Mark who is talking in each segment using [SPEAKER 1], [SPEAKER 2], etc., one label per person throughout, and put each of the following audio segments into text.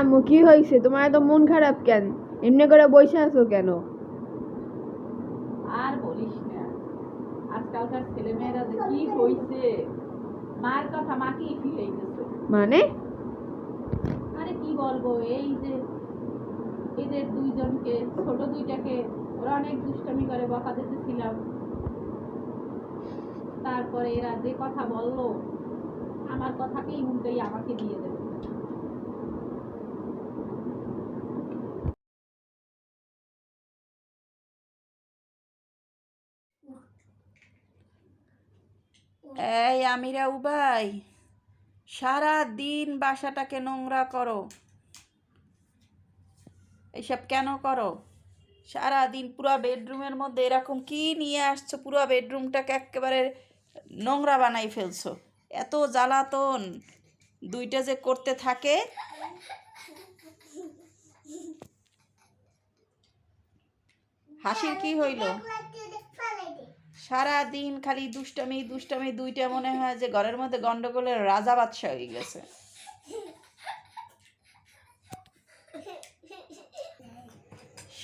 [SPEAKER 1] আম্মু কি হয়েছে তোমার এত মন খারাপ কেন? এমনি করে বসে আছো কেন?
[SPEAKER 2] আর বলিস না। আজকালকার ছেলেমেয়েরা যে কি হইছে? মার কথা মাকেই ফিরে গেছে
[SPEAKER 1] মানে?
[SPEAKER 2] আরে কি বলব এই যে এদের দুইজনকে ছোট দুইটাকে ওরা অনেক দুষ্টামি করে বকা দিতেছিলাম। তারপরে এরা যে কথা বলল আমার কথাকেই উল্টেই আমাকে দিয়ে দেবে। এই আমিরা উবাই সারা দিন বাসাটাকে নোংরা করো। এইসব কেন করো? সারা দিন পুরো বেডরুমের মধ্যে এরকম কি নিয়ে আসছো? পুরো বেডরুমটাকে একেবারে নোংরা বানাই ফেলছো। এত জ্বালাতন। দুইটা যে করতে থাকে। হাসির কি হইল? সারা দিন খালি দুষ্টামি দুষ্টামি দুইটা মনে হয় যে ঘরের মধ্যে গন্ডগোলের রাজা বাদশা হয়ে গেছে।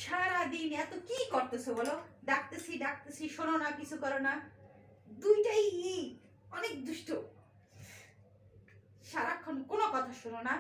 [SPEAKER 2] সারা দিন এত কি করতেছো বলো? ডাকতেছি ডাকতেছি শোনো না কিছু করো না। দুইটাই অনেক দুষ্ট। সারাক্ষণ কোনো কথা শোনো না।